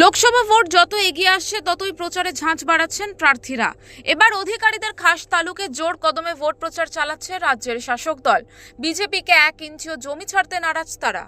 Lok Sabha vote যত এগিয়ে আসছে, ততই প্রচারে ঝাঁঝ বাড়াচ্ছেন প্রার্থীরা। এবার অধিকারীদের খাস তালুকে জোর কদমে ভোট প্রচার চালাচ্ছে রাজ্যের শাসক দল। বিজেপিকে এক ইঞ্চিও জমি ছাড়তে নারাজ তারা।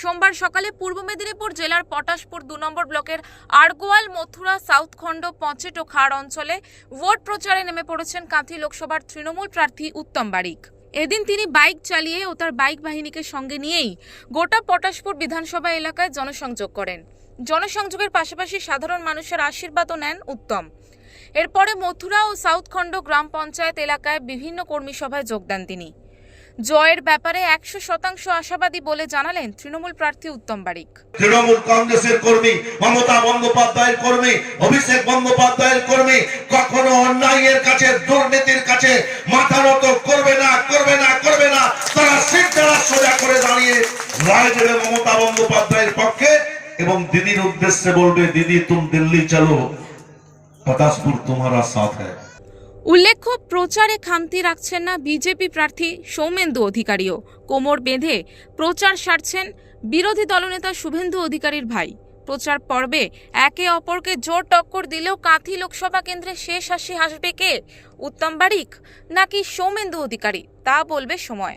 সোমবার সকালে পূর্ব মেদিনীপুর জেলার পটাশপুর দু নম্বর ব্লকের আরগোয়াল মথুরা, সাউথ খণ্ড, পঞ্চেট ও খাড় অঞ্চলে ভোট প্রচারে নেমে পড়েছেন কাঁথি লোকসভার তৃণমূল প্রার্থী উত্তম বারিক। এদিন তিনি বাইক চালিয়ে ও তার বাইক বাহিনীকে সঙ্গে নিয়েই গোটা পটাশপুর বিধানসভা এলাকায় জনসংযোগ করেন। জনসংযোগের পাশাপাশি সাধারণ মানুষের আশীর্বাদও নেন উত্তম। এরপরে মথুরা ও সাউথ খণ্ড গ্রাম পঞ্চায়েত এলাকায় বিভিন্ন কর্মী সভায় যোগ দেন তিনি। জয়ের ব্যাপারে একশো শতাংশ আশাবাদী বলে জানালেন তৃণমূল প্রার্থী উত্তম বারিক। তৃণমূল কংগ্রেসের কর্মী, মমতা বন্দ্যোপাধ্যায়ের কর্মী, অভিষেক বন্দ্যোপাধ্যায়ের কর্মী, কখনো অন্যায়ের কাছে দুর্নীতির রায় দেবে মমতা বন্দ্যোপাধ্যায়ের পক্ষে এবং দিদির উদ্দেশ্যে বলবে, দিদি, তুম দিল্লি চলো। পটাশপুর তোমারা সাথ উল্লেখ্য, প্রচারে খামতি রাখছেন না বিজেপি প্রার্থী সৌমেন্দু অধিকারীও। কোমর বেঁধে প্রচার সারছেন বিরোধী দলনেতা শুভেন্দু অধিকারীর ভাই। প্রচার পর্বে একে অপরকে জোর টক্কর দিলেও কাঁথি লোকসভা কেন্দ্রে শেষ হাসি হাসবে কে? উত্তম বারিক নাকি সৌমেন্দু অধিকারী? তা বলবে সময়।